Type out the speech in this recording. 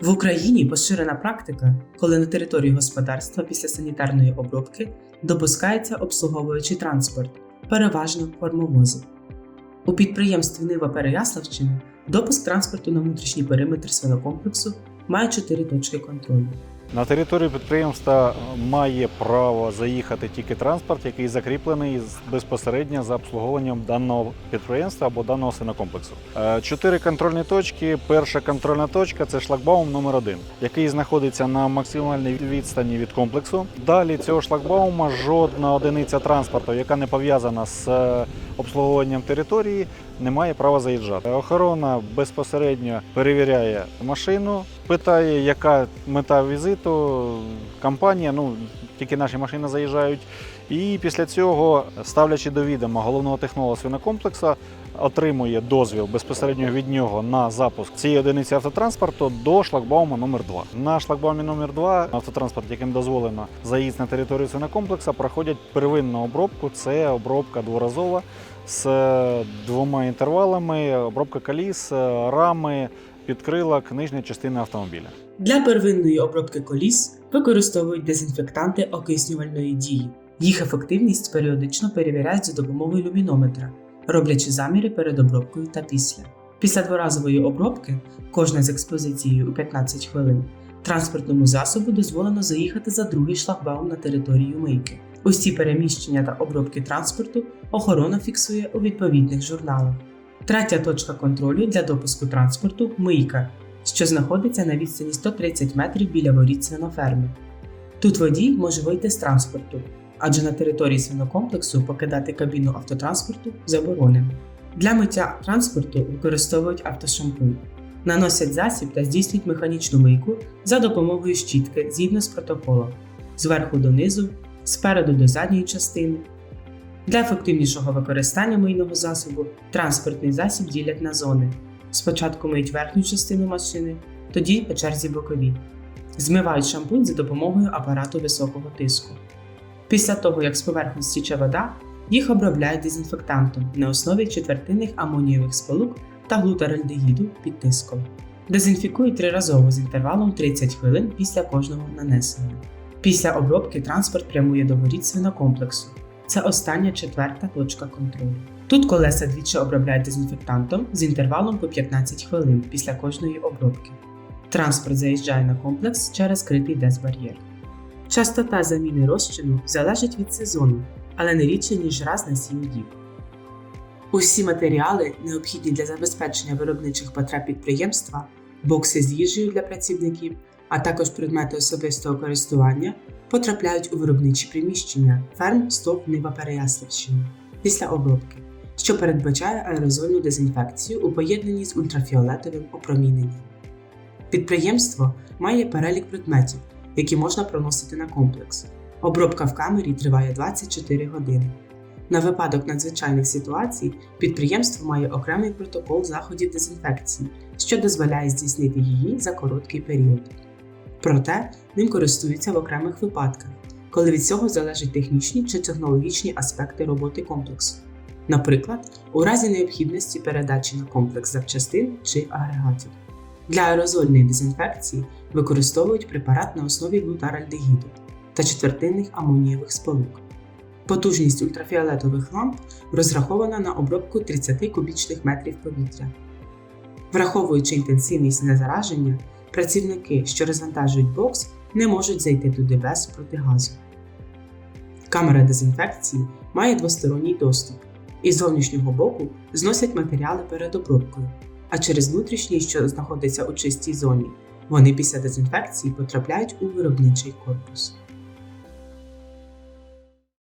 В Україні поширена практика, коли на території господарства після санітарної обробки допускається обслуговуючий транспорт, переважно формовози. У підприємстві Нива Переяславщини допуск транспорту на внутрішній периметр свинокомплексу має чотири точки контролю. На територію підприємства має право заїхати тільки транспорт, який закріплений безпосередньо за обслуговуванням даного підприємства або даного свинокомплексу. Е, Чотири контрольні точки. Перша контрольна точка це шлагбаум номер 1 який знаходиться на максимальній відстані від комплексу. Далі цього шлагбаума жодна одиниця транспорту, яка не пов'язана з е, обслуговуванням території, не має права заїжджати. Охорона безпосередньо перевіряє машину, питає, яка мета візиту, компанія. Ну тільки наші машини заїжджають. І після цього, ставлячи до відома головного технолога свинокомплексу, отримує дозвіл безпосередньо від нього на запуск цієї одиниці автотранспорту до шлагбаума номер 2 На шлагбаумі номер 2 автотранспорт, яким дозволено заїзд на територію свинокомплексу, проходять первинну обробку. Це обробка дворазова з двома інтервалами, обробка коліс, рами, підкрилок, нижня частина автомобіля. Для первинної обробки коліс використовують дезінфектанти окиснювальної дії. Їх ефективність періодично перевіряють за допомогою люмінометра, роблячи заміри перед обробкою та після. Після дворазової обробки, кожна з експозицією у 15 хвилин, транспортному засобу дозволено заїхати за другий шлагбаум на територію мийки. Усі переміщення та обробки транспорту охорона фіксує у відповідних журналах. Третя точка контролю для допуску транспорту мийка, що знаходиться на відстані 130 метрів біля воріт свиноферми. Тут водій може вийти з транспорту, адже на території свинокомплексу покидати кабіну автотранспорту заборонено. Для миття транспорту використовують автошампунь, наносять засіб та здійснюють механічну мийку за допомогою щітки згідно з протоколом, зверху донизу, спереду до задньої частини. Для ефективнішого використання мийного засобу транспортний засіб ділять на зони. Спочатку миють верхню частину машини, тоді по черзі бокові. Змивають шампунь за допомогою апарату високого тиску. Після того, як з поверхні стіче вода, їх обробляють дезінфектантом на основі четвертинних амонієвих сполук та глутаральдегіду під тиском. Дезінфікують триразово з інтервалом 30 хвилин після кожного нанесення. Після обробки транспорт прямує до воріт свинокомплексу. Це остання четверта точка контролю. Тут колеса двічі обробляють дезінфектантом з інтервалом по 15 хвилин після кожної обробки. Транспорт заїжджає на комплекс через критий дезбар'єр. Частота заміни розчину залежить від сезону, але не рідше ніж раз на 7 діб. Усі матеріали, необхідні для забезпечення виробничих потреб підприємства, бокси з їжею для працівників, а також предмети особистого користування потрапляють у виробничі приміщення ферм СТОВ Нива Переяславщини після обробки, що передбачає аерозольну дезінфекцію у поєднанні з ультрафіолетовим опроміненням. Підприємство має перелік предметів, які можна проносити на комплекс. Обробка в камері триває 24 години. На випадок надзвичайних ситуацій підприємство має окремий протокол заходів дезінфекції, що дозволяє здійснити її за короткий період. Проте ним користуються в окремих випадках, коли від цього залежать технічні чи технологічні аспекти роботи комплексу. Наприклад, у разі необхідності передачі на комплекс запчастин чи агрегатів. Для аерозольної дезінфекції використовують препарат на основі глутаральдегіду та четвертинних амонієвих сполук. Потужність ультрафіолетових ламп розрахована на обробку 30 кубічних метрів повітря. Враховуючи інтенсивність незараження, працівники, що розвантажують бокс, не можуть зайти туди без протигазу. Камера дезінфекції має двосторонній доступ, і з зовнішнього боку зносять матеріали перед обробкою, а через внутрішній, що знаходиться у чистій зоні, вони після дезінфекції потрапляють у виробничий корпус.